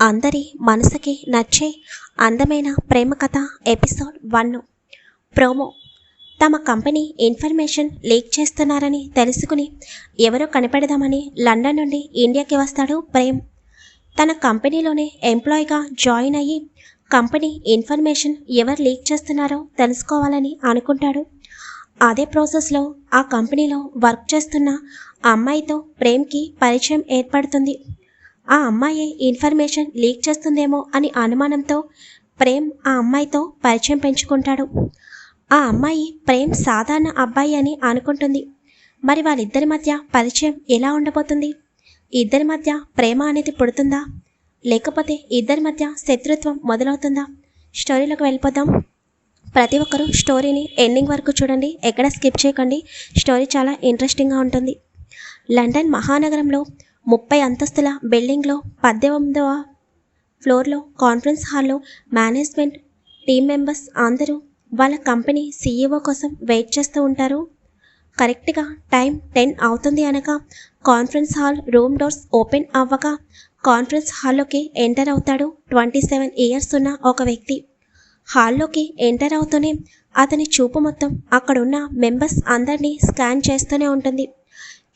అందరి మనసుకి నచ్చే అందమైన ప్రేమ కథ ఎపిసోడ్ వన్. ప్రోమో. తమ కంపెనీ ఇన్ఫర్మేషన్ లీక్ చేస్తున్నారని తెలుసుకుని ఎవరో కనిపెడదామని లండన్ నుండి ఇండియాకి వస్తాడు ప్రేమ్. తన కంపెనీలోనే ఎంప్లాయీగా జాయిన్ అయ్యి కంపెనీ ఇన్ఫర్మేషన్ ఎవరు లీక్ చేస్తున్నారో తెలుసుకోవాలని అనుకుంటాడు. అదే ప్రాసెస్లో ఆ కంపెనీలో వర్క్ చేస్తున్న అమ్మాయితో ప్రేమ్కి పరిచయం ఏర్పడుతుంది. ఆ అమ్మాయి ఇన్ఫర్మేషన్ లీక్ చేస్తుందేమో అని అనుమానంతో ప్రేమ్ ఆ అమ్మాయితో పరిచయం పెంచుకుంటాడు. ఆ అమ్మాయి ప్రేమ్ సాధారణ అబ్బాయి అని అనుకుంటుంది. మరి వాళ్ళిద్దరి మధ్య పరిచయం ఎలా ఉండబోతుంది? ఇద్దరి మధ్య ప్రేమ అనేది పుడుతుందా? లేకపోతే ఇద్దరి మధ్య శత్రుత్వం మొదలవుతుందా? స్టోరీలోకి వెళ్ళిపోదాం. ప్రతి ఒక్కరూ స్టోరీని ఎండింగ్ వరకు చూడండి. ఎక్కడ స్కిప్ చేయకండి. స్టోరీ చాలా ఇంట్రెస్టింగ్గా ఉంటుంది. లండన్ మహానగరంలో ముప్పై అంతస్తుల బిల్డింగ్లో పద్దెనిమిదవ ఫ్లోర్లో కాన్ఫరెన్స్ హాల్లో మేనేజ్మెంట్ టీం మెంబర్స్ అందరూ వాళ్ళ కంపెనీ సీఈఓ కోసం వెయిట్ చేస్తూ ఉంటారు. కరెక్ట్గా టైం టెన్ అవుతుంది అనగా conference hall room doors open అవ్వగా conference హాల్లోకి ఎంటర్ అవుతాడు ట్వంటీ సెవెన్ ఇయర్స్ ఉన్న ఒక వ్యక్తి. హాల్లోకి ఎంటర్ అవుతూనే అతని చూపు మొత్తం అక్కడున్న మెంబర్స్ అందరినీ స్కాన్ చేస్తూనే ఉంటుంది.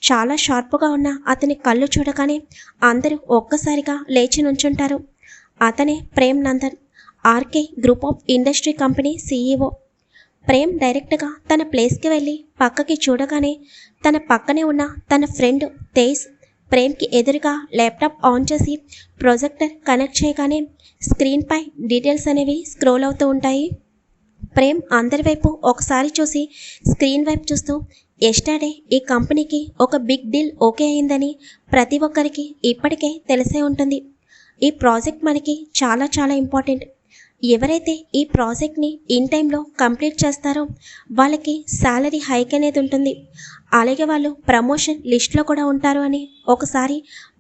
చాలా షార్ప్గా ఉన్న అతని కళ్ళు చూడగానే అందరూ ఒక్కసారిగా లేచి నుంచుంటారు. అతనే Prem Nandan RK group of industry company CEO. Prem డైరెక్ట్గా తన ప్లేస్కి వెళ్ళి పక్కకి చూడగానే తన పక్కనే ఉన్న తన ఫ్రెండ్ తేజ్ ప్రేమ్కి ఎదురుగా ల్యాప్టాప్ ఆన్ చేసి ప్రొజెక్టర్ కనెక్ట్ చేయగానే స్క్రీన్పై డీటెయిల్స్ అనేవి స్క్రోల్ అవుతూ ఉంటాయి. ప్రేమ్ అందరి వైపు ఒకసారి చూసి స్క్రీన్ వైపు చూస్తూ ఎస్టర్డే ఈ కంపెనీకి ఒక బిగ్ డీల్ ఓకే అయిందని ప్రతి ఒక్కరికి ఇప్పటికే తెలిసే ఉంటుంది. ఈ ప్రాజెక్ట్ మనకి చాలా చాలా ఇంపార్టెంట్ ఎవరైతే ఈ ప్రాజెక్ట్ని ఇన్ టైంలో కంప్లీట్ చేస్తారో వాళ్ళకి శాలరీ హైక్ అనేది ఉంటుంది. అలాగే వాళ్ళు ప్రమోషన్ లిస్ట్లో కూడా ఉంటారు అని ఒకసారి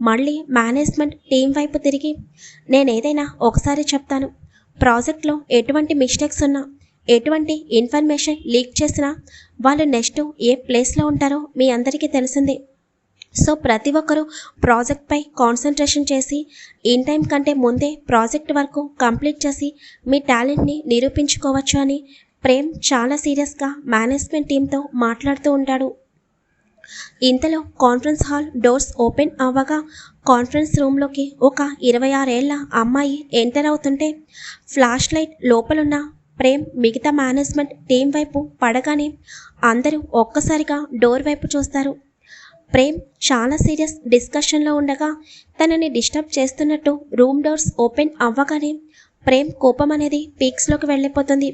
మళ్ళీ మేనేజ్మెంట్ టీం వైపు తిరిగి నేను ఏదైనా ఒకసారి చెప్తాను. ప్రాజెక్ట్లో ఎటువంటి మిస్టేక్స్ ఉన్నా ఎటువంటి ఇన్ఫర్మేషన్ లీక్ చేసినా వాళ్ళు నెక్స్ట్ ఏ ప్లేస్లో ఉంటారో మీ అందరికీ తెలిసిందే. సో ప్రతి ఒక్కరూ ప్రాజెక్ట్పై కాన్సన్ట్రేషన్ చేసి ఇన్ టైం కంటే ముందే ప్రాజెక్ట్ వరకు కంప్లీట్ చేసి మీ టాలెంట్ని నిరూపించుకోవచ్చు అని ప్రేమ్ చాలా సీరియస్గా మేనేజ్మెంట్ టీంతో మాట్లాడుతూ ఉంటాడు. ఇంతలో కాన్ఫరెన్స్ హాల్ డోర్స్ ఓపెన్ అవ్వగా కాన్ఫరెన్స్ రూమ్లోకి ఒక ఇరవై ఆరేళ్ళ అమ్మాయి ఎంటర్ అవుతుంటే ఫ్లాష్ లైట్ లోపలున్న ప్రేమ్ మిగతా మేనేజ్మెంట్ టీం వైపు పడగానే అందరూ ఒక్కసారిగా డోర్ వైపు చూస్తారు. ప్రేమ్ చాలా సీరియస్ డిస్కషన్లో ఉండగా తనని డిస్టర్బ్ చేస్తున్నట్టు రూమ్ డోర్స్ ఓపెన్ అవ్వగానే ప్రేమ్ కోపం అనేది పీక్స్లోకి వెళ్ళిపోతుంది.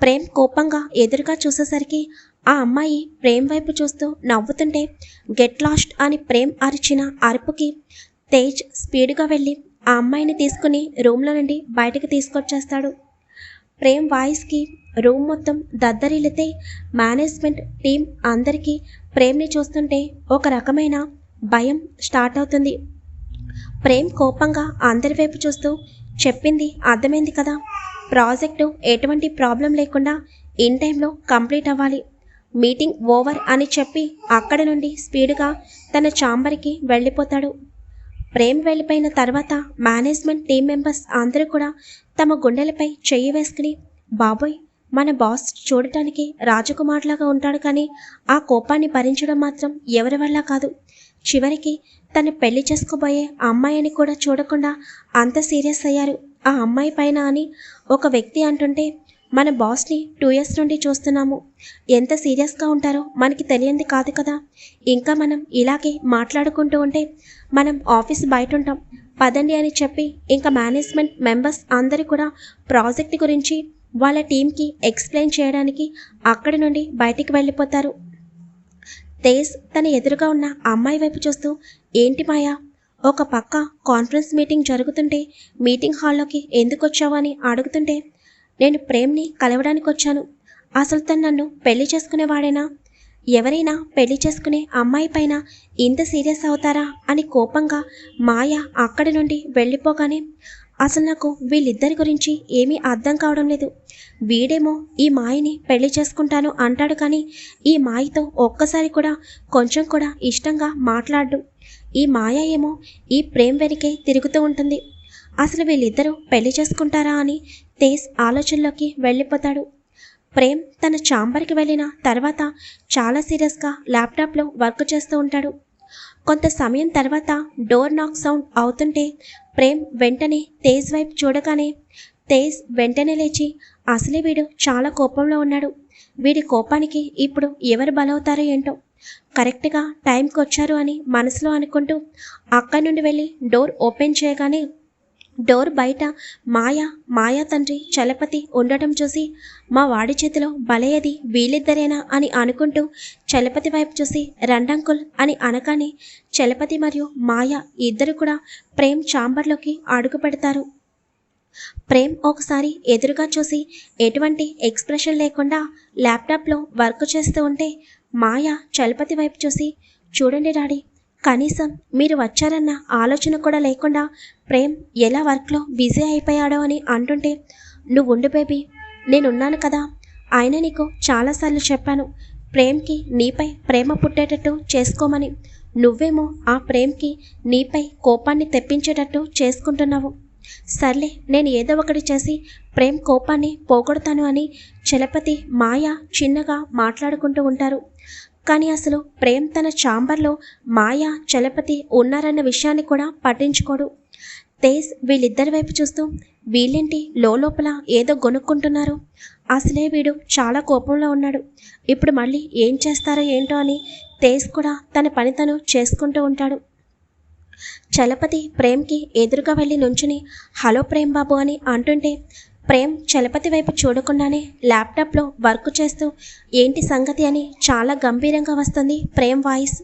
ప్రేమ్ కోపంగా ఎదురుగా చూసేసరికి ఆ అమ్మాయి ప్రేమ్ వైపు చూస్తూ నవ్వుతుంటే గెట్ లాస్ట్ అని ప్రేమ్ అరిచిన అరుపుకి తేజ్ స్పీడ్గా వెళ్ళి ఆ అమ్మాయిని తీసుకుని రూమ్లో నుండి బయటకు తీసుకొచ్చేస్తాడు. ప్రేమ్ వాయిస్కి రూమ్ మొత్తం దద్దరిల్లితే మేనేజ్మెంట్ టీం అందరికీ ప్రేమ్ని చూస్తుంటే ఒక రకమైన భయం స్టార్ట్ అవుతుంది. ప్రేమ్ కోపంగా అందరి వైపు చూస్తూ చెప్పింది అర్థమైంది కదా. ప్రాజెక్టు ఎటువంటి ప్రాబ్లం లేకుండా ఇన్ టైంలో కంప్లీట్ అవ్వాలి. మీటింగ్ ఓవర్ అని చెప్పి అక్కడ నుండి స్పీడ్గా తన చాంబర్కి వెళ్ళిపోతాడు. ప్రేమ్ వెళ్ళిపోయిన తర్వాత మేనేజ్మెంట్ టీం మెంబర్స్ అందరూ కూడా తమ గుండెలపై చెయ్యి వేసుకుని బాబోయ్ మన బాస్ చూడటానికి రాజకుమారులాగా ఉంటాడు కానీ ఆ కోపాన్ని భరించడం మాత్రం ఎవరి వల్ల కాదు. చివరికి తను పెళ్ళి చేసుకోబోయే అమ్మాయిని కూడా చూడకుండా అంత సీరియస్ అయ్యారు. ఆ అమ్మాయి పైన అని ఒక వ్యక్తి అంటుంటే మన బాస్ని టూ ఇయర్స్ నుండి చూస్తున్నాము. ఎంత సీరియస్గా ఉంటారో మనకి తెలియంది కాదు కదా. ఇంకా మనం ఇలాగే మాట్లాడుకుంటూ ఉంటే మనం ఆఫీస్ బయట ఉంటాం పదండి అని చెప్పి ఇంకా మేనేజ్మెంట్ మెంబర్స్ అందరూ కూడా ప్రాజెక్ట్ గురించి వాళ్ళ టీంకి ఎక్స్ప్లెయిన్ చేయడానికి అక్కడి నుండి బయటికి వెళ్ళిపోతారు. తేజ్ తన ఎదురుగా ఉన్న అమ్మాయి వైపు చూస్తూ ఏంటి మాయా? ఒక పక్క కాన్ఫరెన్స్ మీటింగ్ జరుగుతుంటే మీటింగ్ హాల్లోకి ఎందుకు వచ్చావు అని అడుగుతుంటే నేను ప్రేమ్ని కలవడానికి వచ్చాను అసలు తను నన్ను పెళ్ళి చేసుకునేవాడేనా? ఎవరైనా పెళ్ళి చేసుకునే అమ్మాయి పైన ఇంత సీరియస్ అవుతారా అని కోపంగా మాయ అక్కడి నుండి వెళ్ళిపోగానే అసలు నాకు వీళ్ళిద్దరి గురించి ఏమీ అర్థం కావడం లేదు. వీడేమో ఈ మాయని పెళ్ళి చేసుకుంటాను అంటాడు కానీ ఈ మాయతో ఒక్కసారి కూడా కొంచెం కూడా ఇష్టంగా మాట్లాడు ఈ మాయ ఏమో ఈ ప్రేమ్ వెనకే తిరుగుతూ ఉంటుంది. అసలు వీళ్ళిద్దరూ పెళ్ళి చేసుకుంటారా అని తేజ్ ఆలోచనలోకి వెళ్ళిపోతాడు. ప్రేమ్ తన ఛాంబర్కి వెళ్ళిన తర్వాత చాలా సీరియస్గా ల్యాప్టాప్లో వర్క్ చేస్తూ ఉంటాడు. కొంత సమయం తర్వాత డోర్ నాక్ సౌండ్ అవుతుంటే ప్రేమ్ వెంటనే తేజ్ వైపు చూడగానే తేజ్ వెంటనే లేచి అసలే వీడు చాలా కోపంలో ఉన్నాడు. వీడి కోపానికి ఇప్పుడు ఎవరు బలవుతారో ఏంటో కరెక్ట్గా టైంకి వచ్చారు అని మనసులో అనుకుంటూ అక్కడి నుండి వెళ్ళి డోర్ ఓపెన్ చేయగానే డోర్ బయట మాయ మాయా తండ్రి చలపతి ఉండటం చూసి మా వాడి చేతిలో బలయ్యది వీళ్ళిద్దరేనా అని అనుకుంటూ చలపతి వైపు చూసి రండంకుల్ అని అనగానే చలపతి మరియు మాయ ఇద్దరు కూడా ప్రేమ్ చాంబర్లోకి అడుగు పెడతారు. ప్రేమ్ ఒకసారి ఎదురుగా చూసి ఎటువంటి ఎక్స్ప్రెషన్ లేకుండా ల్యాప్టాప్లో వర్క్ చేస్తూ ఉంటే మాయ చలపతి వైపు చూసి చూడండి డాడీ కనీసం మీరు వచ్చారన్న ఆలోచన కూడా లేకుండా ప్రేమ్ ఎలా వర్క్లో బిజీ అయిపోయాడో అని అంటుంటే నువ్వు ఉండు బేబీ నేనున్నాను కదా. ఆయన నీకు చాలాసార్లు చెప్పాను ప్రేమ్కి నీపై ప్రేమ పుట్టేటట్టు చేసుకోమని. నువ్వేమో ఆ ప్రేమ్కి నీపై కోపాన్ని తెప్పించేటట్టు చేసుకుంటున్నావు. సర్లే నేను ఏదో ఒకటి చేసి ప్రేమ్ కోపాన్ని పోగొడతాను అని చలపతి మాయ చిన్నగా మాట్లాడుకుంటూ ఉంటారు. కానీ అసలు ప్రేమ్ తన ఛాంబర్లో మాయ చలపతి ఉన్నారన్న విషయాన్ని కూడా పట్టించుకోడు. తేజ్ వీళ్ళిద్దరి వైపు చూస్తూ వీళ్ళేంటి లోపల ఏదో గొనుక్కుంటున్నారు? అసలే వీడు చాలా కోపంలో ఉన్నాడు. ఇప్పుడు మళ్ళీ ఏం చేస్తారో ఏంటో అని తేజ్ కూడా తన పని తను చేసుకుంటూ ఉంటాడు. చలపతి ప్రేమ్కి ఎదురుగా వెళ్ళి నుంచుని హలో ప్రేమ్ బాబు అని అంటుంటే ప్రేమ్ చలపతి వైపు చూడకుండానే ల్యాప్టాప్లో వర్క్ చేస్తూ ఏంటి సంగతి అని చాలా గంభీరంగా వస్తుంది ప్రేమ్ వాయిస్.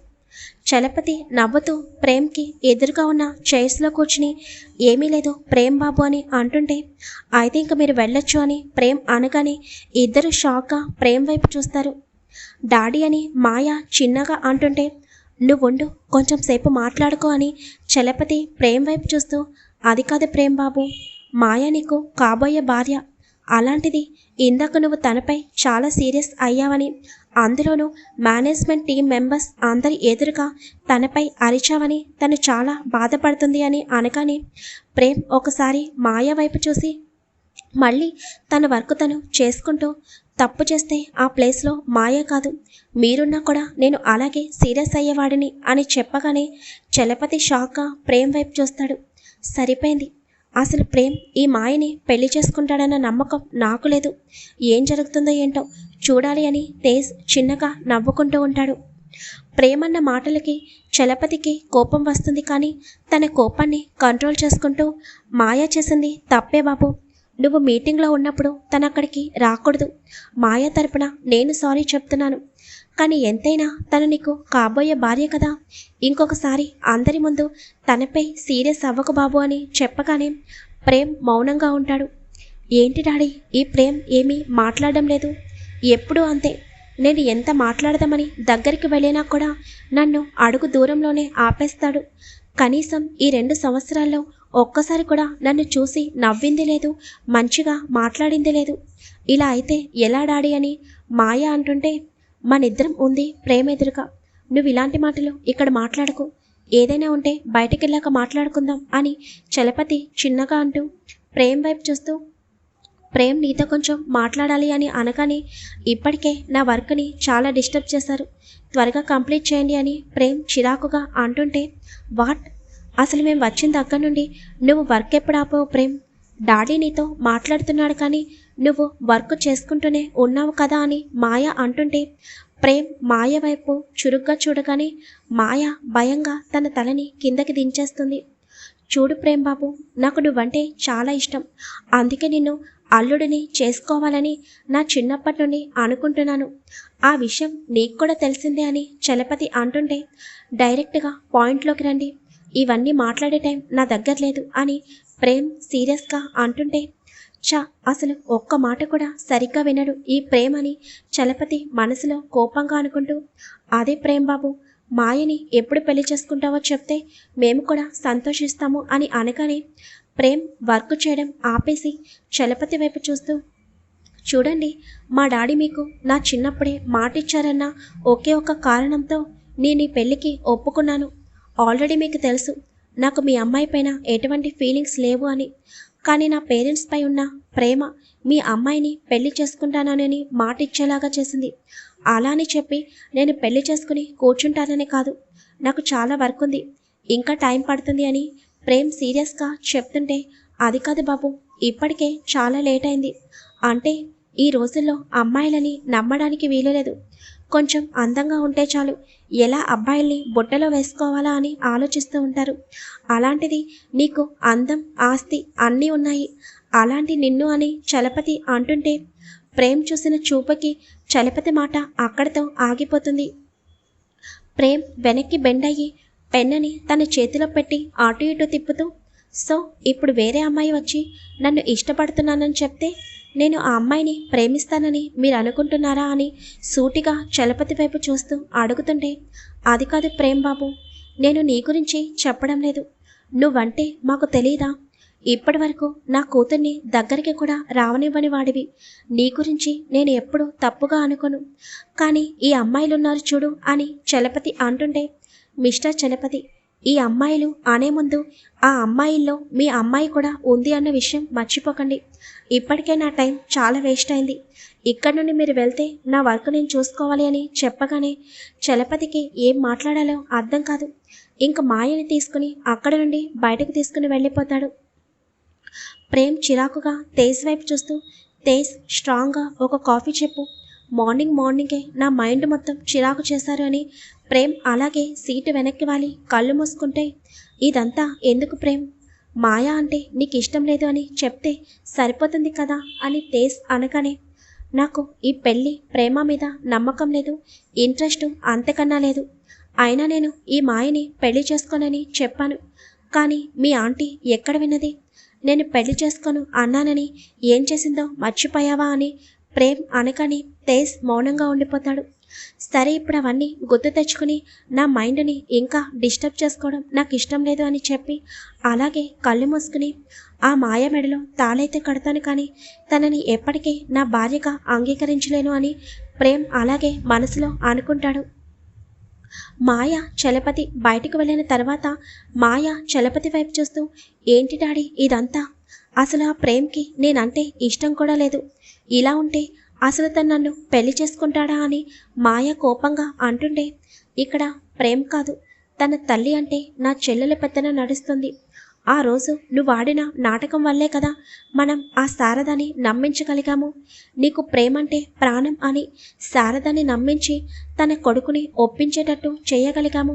చలపతి నవ్వుతూ ప్రేమ్కి ఎదురుగా ఉన్న చైర్స్లో కూర్చుని ఏమీ లేదు ప్రేమ్ బాబు అని అంటుంటే అయితే ఇంక మీరు వెళ్ళొచ్చు అని ప్రేమ్ అనగానే ఇద్దరు షాక్గా ప్రేమ్ వైపు చూస్తారు. డాడీ అని మాయ చిన్నగా అంటుంటే నువ్వుండు కొంచెం సేపు మాట్లాడుకో అని చలపతి ప్రేమ్ వైపు చూస్తూ అది కాదు ప్రేమ్ బాబు మాయ నీకు కాబోయే భార్య. అలాంటిది ఇందాక నువ్వు తనపై చాలా సీరియస్ అయ్యావని అందులోనూ మేనేజ్మెంట్ టీం మెంబర్స్ అందరి ఎదురుగా తనపై అరిచావని తను చాలా బాధపడుతుంది అని అనగానే ప్రేమ్ ఒకసారి మాయ వైపు చూసి మళ్ళీ తన వర్క్ తను చేసుకుంటూ తప్పు చేస్తే ఆ ప్లేస్లో మాయే కాదు. మీరున్నా కూడా నేను అలాగే సీరియస్ అయ్యేవాడిని అని చెప్పగానే చలపతి షాక్గా ప్రేమ్ వైపు చూస్తాడు. సరిపోయింది. అసలు ప్రేమ్ ఈ మాయని పెళ్ళి చేసుకుంటాడన్న నమ్మకం నాకు లేదు. ఏం జరుగుతుందో ఏంటో చూడాలి అని తేజ్ చిన్నగా నవ్వుకుంటూ ఉంటాడు. ప్రేమన్న మాటలకి చలపతికి కోపం వస్తుంది కానీ తన కోపాన్ని కంట్రోల్ చేసుకుంటూ మాయ చేసింది తప్పే బాబు. నువ్వు మీటింగ్లో ఉన్నప్పుడు తను అక్కడికి రాకూడదు. మాయా తరపున నేను సారీ చెప్తున్నాను. కానీ ఎంతైనా తను నీకు కాబోయే భార్య కదా. ఇంకొకసారి అందరి ముందు తనపై సీరియస్ అవ్వకు బాబు అని చెప్పగానే ప్రేమ్ మౌనంగా ఉంటాడు. ఏంటి డాడీ ఈ ప్రేమ్ ఏమీ మాట్లాడడం లేదు? ఎప్పుడూ అంతే. నేను ఎంత మాట్లాడదామని దగ్గరికి వెళ్ళినా కూడా నన్ను అడుగు దూరంలోనే ఆపేస్తాడు. కనీసం ఈ రెండు సంవత్సరాల్లో ఒక్కసారి కూడా నన్ను చూసి నవ్వింది లేదు మంచిగా మాట్లాడింది లేదు. ఇలా అయితే ఎలా డాడీ అని మాయ అంటుంటే మనిద్దరం ఉంది ప్రేమ ఎదురుగా నువ్వు ఇలాంటి మాటలు ఇక్కడ మాట్లాడకు. ఏదైనా ఉంటే బయటికి వెళ్ళాక మాట్లాడుకుందాం అని చలపతి చిన్నగా అంటూ ప్రేమ్ వైపు చూస్తూ ప్రేమ్ నీతో కొంచెం మాట్లాడాలి అని అనగానే ఇప్పటికే నా వర్క్ని చాలా డిస్టర్బ్ చేశారు. త్వరగా కంప్లీట్ చేయండి అని ప్రేమ్ చిరాకుగా అంటుంటే వాట్? అసలు మేము వచ్చిన దగ్గర నుండి. నువ్వు వర్క్ ఎప్పుడు ఆపావు ప్రేమ్? డాడీ నీతో మాట్లాడుతున్నాడు కానీ నువ్వు వర్క్ చేసుకుంటూనే ఉన్నావు కదా అని మాయ అంటుంటే ప్రేమ్ మాయ వైపు చురుగ్గా చూడగానే మాయ భయంగా తన తలని కిందకి దించేస్తుంది. చూడు ప్రేమ్ బాబు నాకు నువ్వంటే చాలా ఇష్టం. అందుకే నిన్ను అల్లుడిని చేసుకోవాలని నా చిన్నప్పటి నుండి అనుకుంటున్నాను. ఆ విషయం నీకు కూడా తెలిసిందే అని చలపతి అంటుంటే డైరెక్ట్గా పాయింట్లోకి రండి. ఇవన్నీ మాట్లాడే టైం నా దగ్గర లేదు అని ప్రేమ్ సీరియస్గా అంటుంటే చా అసలు ఒక్క మాట కూడా సరిగ్గా వినడు ఈ ప్రేమ్ అని చలపతి మనసులో కోపంగా అనుకుంటూ అదే ప్రేమ్ బాబు మాయని ఎప్పుడు పెళ్ళి చేసుకుంటావో చెప్తే మేము కూడా సంతోషిస్తాము అని అనగానే ప్రేమ్ వర్క్ చేయడం ఆపేసి చలపతి వైపు చూస్తూ చూడండి మా డాడీ మీకు నా చిన్నప్పుడే మాటిచ్చారన్న ఒకే ఒక కారణంతో నేను ఈ పెళ్ళికి ఒప్పుకున్నాను ఆల్రెడీ మీకు తెలుసు నాకు మీ అమ్మాయి పైన ఎటువంటి ఫీలింగ్స్ లేవు అని. కానీ నా పేరెంట్స్ పై ఉన్న ప్రేమ మీ అమ్మాయిని పెళ్ళి చేసుకుంటానని మాట ఇచ్చేలాగా చేసింది. అలా అని చెప్పి నేను పెళ్ళి చేసుకుని కూర్చుంటానని కాదు నాకు చాలా వర్క్ ఉంది. ఇంకా టైం పడుతుంది అని ప్రేమ్ సీరియస్గా చెప్తుంటే అది కాదు బాబు ఇప్పటికే చాలా లేట్ అయింది. అంటే ఈ రోజుల్లో అమ్మాయిలని నమ్మడానికి వీలులేదు కొంచెం అందంగా ఉంటే చాలు. ఎలా అబ్బాయిల్ని బుట్టలో వేసుకోవాలా అని ఆలోచిస్తూ ఉంటారు. అలాంటిది నీకు అందం ఆస్తి అన్నీ ఉన్నాయి. అలాంటి నిన్ను అని చలపతి అంటుంటే ప్రేమ్ చూసిన చూపకి చలపతి మాట అక్కడితో ఆగిపోతుంది. ప్రేమ్ వెనక్కి బెండయ్యి పెన్నని తన చేతిలో పెట్టి అటు ఇటు తిప్పుతూ సో ఇప్పుడు వేరే అమ్మాయి వచ్చి నన్ను ఇష్టపడుతున్నానని చెప్తే నేను ఆ అమ్మాయిని ప్రేమిస్తానని మీరు అనుకుంటున్నారా అని సూటిగా చలపతి వైపు చూస్తూ అడుగుతుంటే అది కాదు ప్రేమ్ బాబు నేను నీ గురించి చెప్పడం లేదు. నువ్వంటే మాకు తెలియదా ఇప్పటి వరకు నా కూతుర్ని దగ్గరికి కూడా రావనివ్వని వాడివి. నీ గురించి నేను ఎప్పుడూ తప్పుగా అనుకోను. కానీ ఈ అమ్మాయిలున్నారు చూడు అని చలపతి అంటుంటే మిస్టర్ చలపతి ఈ అమ్మాయిలు అనే ముందు ఆ అమ్మాయిల్లో మీ అమ్మాయి కూడా ఉంది అన్న విషయం మర్చిపోకండి. ఇప్పటికే నా టైం చాలా వేస్ట్ అయింది. ఇక్కడ నుండి మీరు వెళ్తే నా వర్క్ నేను చూసుకోవాలి అని చెప్పగానే చలపతికి ఏం మాట్లాడాలో అర్థం కాదు. ఇంక మాయని తీసుకుని అక్కడ నుండి బయటకు తీసుకుని వెళ్ళిపోతాడు. ప్రేమ్ చిరాకుగా తేజ్ వైపు చూస్తూ తేజ్ స్ట్రాంగ్గా ఒక కాఫీ చెప్పు. మార్నింగ్ మార్నింగే నా మైండ్ మొత్తం చిరాకు చేశారు అని ప్రేమ్ అలాగే సీటు వెనక్కి వాలి కళ్ళు మూసుకుంటే. ఇదంతా ఎందుకు ప్రేమ్? మాయా అంటే నీకు ఇష్టం లేదు అని చెప్తే సరిపోతుంది కదా అని తేజ్ అనగానే నాకు ఈ పెళ్ళి ప్రేమ మీద నమ్మకం లేదు ఇంట్రెస్ట్ అంతకన్నా లేదు. అయినా నేను ఈ మాయని పెళ్ళి చేసుకోనని చెప్పాను. కానీ మీ ఆంటీ ఎక్కడ విన్నది? నేను పెళ్ళి చేసుకోను అన్నానని ఏం చేసిందో మర్చిపోయావా అని ప్రేమ్ అనకని తేజ్ మౌనంగా ఉండిపోతాడు. సరే ఇప్పుడు అవన్నీ గుర్తు తెచ్చుకుని నా మైండ్ని ఇంకా డిస్టర్బ్ చేసుకోవడం నాకు ఇష్టం లేదు అని చెప్పి అలాగే కళ్ళు మూసుకుని ఆ మాయ మెడలో తాళైతే కడతాను కానీ తనని ఎప్పటికీ నా భార్యగా అంగీకరించలేను అని ప్రేమ్ అలాగే మనసులో అనుకుంటాడు. మాయ చలపతి బయటకు వెళ్ళిన తర్వాత మాయ చలపతి వైపు చూస్తూ ఏంటి డాడీ ఇదంతా? అసలు ఆ ప్రేమ్కి నేనంటే ఇష్టం కూడా లేదు. ఇలా ఉంటే అసలు తను నన్ను పెళ్ళి చేసుకుంటాడా అని మాయ కోపంగా అంటుండే ఇక్కడ ప్రేమ్ కాదు తన తల్లి అంటే నా చెల్లెల పెద్దన నడుస్తుంది. ఆ రోజు నువ్వాడిన నాటకం వల్లే కదా మనం ఆ శారదని నమ్మించగలిగాము. నీకు ప్రేమంటే ప్రాణం అని శారదని నమ్మించి తన కొడుకుని ఒప్పించేటట్టు చేయగలిగాము.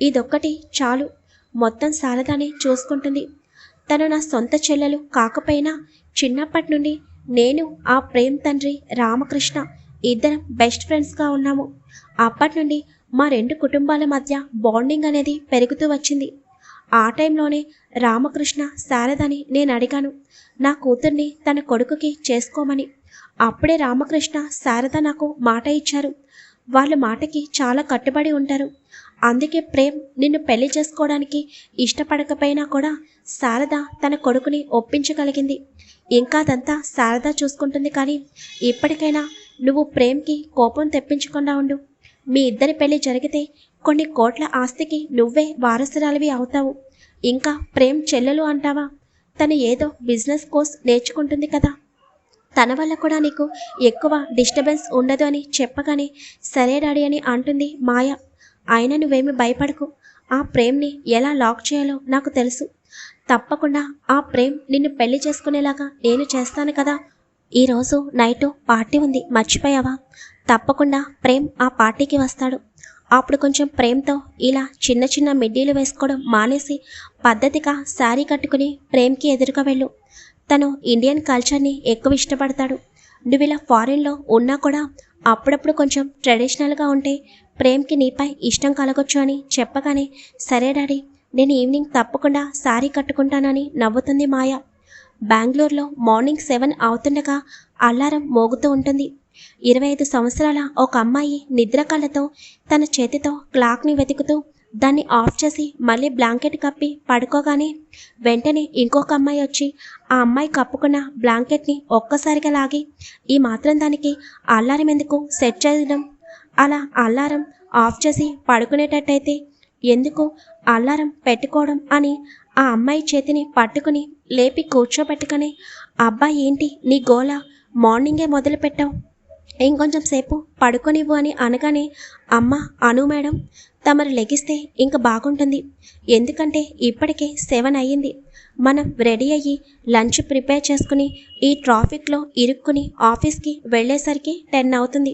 ఇదొక్కటి చాలు. మొత్తం శారదని చూసుకుంటుంది. తను నా సొంత చెల్లెలు కాకపోయినా చిన్నప్పటి నుండి నేను ఆ ప్రేమ్ తండ్రి రామకృష్ణ ఇద్దరం బెస్ట్ ఫ్రెండ్స్గా ఉన్నాము. అప్పటి నుండి మా రెండు కుటుంబాల మధ్య బాండింగ్ అనేది పెరుగుతూ వచ్చింది. ఆ టైంలోనే రామకృష్ణ శారదని నేను అడిగాను. నా కూతుర్ని తన కొడుకుకి చేసుకోమని. అప్పుడే రామకృష్ణ శారద నాకు మాట ఇచ్చారు. వాళ్ళ మాటకి చాలా కట్టుబడి ఉంటారు. అందుకే ప్రేమ్ నిన్ను పెళ్ళి చేసుకోవడానికి ఇష్టపడకపోయినా కూడా శారద తన కొడుకుని ఒప్పించగలిగింది. ఇంకా అదంతా శారద చూసుకుంటుంది కానీ ఇప్పటికైనా నువ్వు ప్రేమ్కి కోపం తెప్పించకుండా ఉండు. మీ ఇద్దరి పెళ్ళి జరిగితే కొన్ని కోట్ల ఆస్తికి నువ్వే వారసురాలివి అవుతావు. ఇంకా ప్రేమ్ చెల్లెలు అంటావా? తను ఏదో బిజినెస్ కోర్స్ నేర్చుకుంటుంది కదా. తన వల్ల కూడా నీకు ఎక్కువ డిస్టర్బెన్స్ ఉండదు అని చెప్పగానే సరే డాడీ అని అంటుంది మాయ. అయినా నువ్వేమి భయపడకు. ఆ ప్రేమ్ని ఎలా లాక్ చేయాలో నాకు తెలుసు. తప్పకుండా ఆ ప్రేమ్ నిన్ను పెళ్ళి చేసుకునేలాగా నేను చేస్తాను కదా. ఈరోజు నైట్ పార్టీ ఉంది మర్చిపోయావా? తప్పకుండా ప్రేమ్ ఆ పార్టీకి వస్తాడు. అప్పుడు కొంచెం ప్రేమ్తో ఇలా చిన్న చిన్న మిడ్డీలు వేసుకోవడం మానేసి పద్ధతిగా శారీ కట్టుకుని ప్రేమ్కి ఎదురుగా వెళ్ళు. తను ఇండియన్ కల్చర్ని ఎక్కువ ఇష్టపడతాడు. నువ్వు ఇలా ఫారిన్లో ఉన్నా కూడా అప్పుడప్పుడు కొంచెం ట్రెడిషనల్గా ఉంటే ప్రేమ్కి నీపై ఇష్టం కలగొచ్చు అని చెప్పగానే సరే డాడీ నేను ఈవినింగ్ తప్పకుండా శారీ కట్టుకుంటానని నవ్వుతుంది మాయ. బెంగళూరులో మార్నింగ్ సెవెన్ అవుతుండగా అల్లారం మోగుతూ ఉంటుంది. ఇరవై ఐదు సంవత్సరాల ఒక అమ్మాయి నిద్ర కళ్ళతో తన చేతితో క్లాక్ని వెతుకుతూ దాన్ని ఆఫ్ చేసి మళ్ళీ బ్లాంకెట్ కప్పి పడుకోగానే వెంటనే ఇంకొక అమ్మాయి వచ్చి ఆ అమ్మాయి కప్పుకున్న బ్లాంకెట్ని ఒక్కసారిగా లాగి ఈ మాత్రం దానికి అల్లారం ఎందుకు సెట్ చేయడం? అలా అల్లారం ఆఫ్ చేసి పడుకునేటట్టయితే ఎందుకు అల్లారం పెట్టుకోవడం అని ఆ అమ్మాయి చేతిని పట్టుకుని లేపి కూర్చోబెట్టుకొని అబ్బా ఏంటి నీ గోల? మార్నింగే మొదలు పెట్టావు. ఇంకొంచెం సేపు పడుకోనివ్వు అని అనగానే అమ్మ అను మేడం తమరు లెగిస్తే ఇంక బాగుంటుంది. ఎందుకంటే ఇప్పటికే సెవెన్ అయ్యింది. మనం రెడీ అయ్యి లంచ్ ప్రిపేర్ చేసుకుని ఈ ట్రాఫిక్లో ఇరుక్కుని ఆఫీస్కి వెళ్ళేసరికి టెన్ అవుతుంది.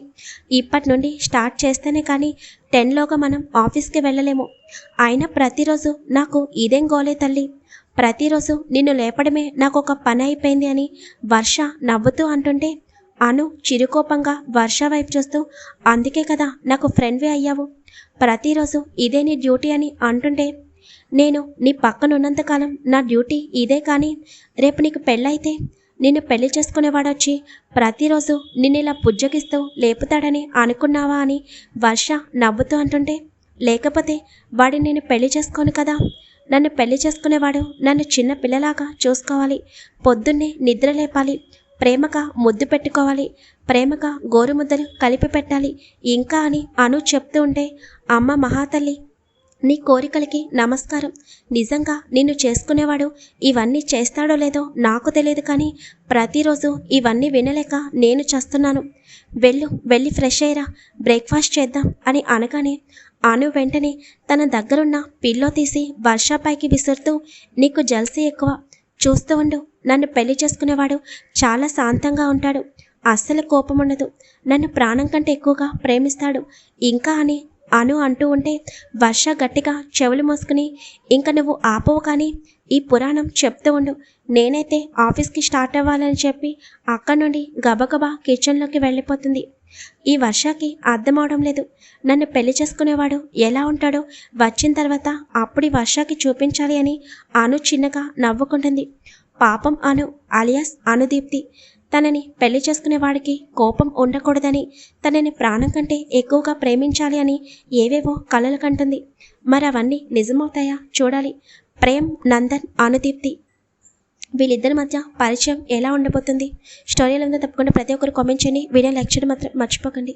ఇప్పటి నుండి స్టార్ట్ చేస్తేనే కానీ టెన్లోగా మనం ఆఫీస్కి వెళ్ళలేము. అయినా ప్రతిరోజు నాకు ఇదేం గోలే తల్లి. ప్రతిరోజు నిన్ను లేపడమే నాకు ఒక పని అయిపోయింది అని వర్ష నవ్వుతూ అంటుంటే అను చిరుకోపంగా వర్ష వైపు చూస్తూ అందుకే కదా నాకు ఫ్రెండ్వే అయ్యావు. ప్రతిరోజు ఇదే నీ డ్యూటీ అని అంటుంటే నేను నీ పక్కనున్నంతకాలం నా డ్యూటీ ఇదే కానీ రేపు నీకు పెళ్ళైతే నిన్ను పెళ్ళి చేసుకునేవాడొచ్చి ప్రతిరోజు నిన్ను ఇలా పుజ్జగిస్తూ లేపుతాడని అనుకున్నావా అని వర్ష నవ్వుతూ అంటుంటే లేకపోతే వాడిని నేను పెళ్ళి చేసుకోను కదా. నన్ను పెళ్ళి చేసుకునేవాడు నన్ను చిన్న పిల్లలాగా చూసుకోవాలి. పొద్దున్నే నిద్ర లేపాలి. ప్రేమగా ముద్దు పెట్టుకోవాలి. ప్రేమగా గోరుముద్దలు కలిపి పెట్టాలి. ఇంకా అని అను చెప్తూ ఉంటే అమ్మ మహాతల్లి నీ కోరికలకి నమస్కారం. నిజంగా నిన్ను చేసుకునేవాడు ఇవన్నీ చేస్తాడో లేదో నాకు తెలియదు కానీ ప్రతిరోజు ఇవన్నీ వినలేక నేను చేస్తున్నాను. వెళ్ళు వెళ్ళి ఫ్రెష్ అయ్యరా బ్రేక్ఫాస్ట్ చేద్దాం అని అనగానే అను వెంటనే తన దగ్గరున్న పిల్లో తీసి వర్షాపైకి విసురుతూ నీకు జల్సీ ఎక్కువ చూస్తూ ఉండు నన్ను పెళ్ళి చేసుకునేవాడు చాలా శాంతంగా ఉంటాడు. అస్సలు కోపం ఉండదు నన్ను ప్రాణం కంటే ఎక్కువగా ప్రేమిస్తాడు. ఇంకా అని అను అంటూ ఉంటే వర్ష గట్టిగా చెవులు మోసుకుని ఇంకా నువ్వు ఆపవు కానీ ఈ పురాణం చెప్తూ ఉండు. నేనైతే ఆఫీస్కి స్టార్ట్ అవ్వాలని చెప్పి అక్కడి నుండి గబగబా కిచెన్లోకి వెళ్ళిపోతుంది. ఈ వర్షకి అర్థమవడం లేదు. నన్ను పెళ్ళి చేసుకునేవాడు ఎలా ఉంటాడో వచ్చిన తర్వాత అప్పుడు వర్షకి చూపించాలి అని అను చిన్నగా నవ్వుకుంటుంది. పాపం అను అలియాస్ అనుదీప్తి. తనని పెళ్ళి చేసుకునేవాడికి కోపం ఉండకూడదని తనని ప్రాణం కంటే ఎక్కువగా ప్రేమించాలి అని ఏవేవో కలలు కంటుంది. మరి అవన్నీ నిజమవుతాయా చూడాలి. ప్రేమ్ నందన్ అనుదీప్తి. వీళ్ళిద్దరి మధ్య పరిచయం ఎలా ఉండబోతుంది? స్టోరీలో ఉందో తప్పకుండా ప్రతి ఒక్కరు కామెంట్ చేయండి. వీడియో లైక్ చేయడం మాత్రం మర్చిపోకండి.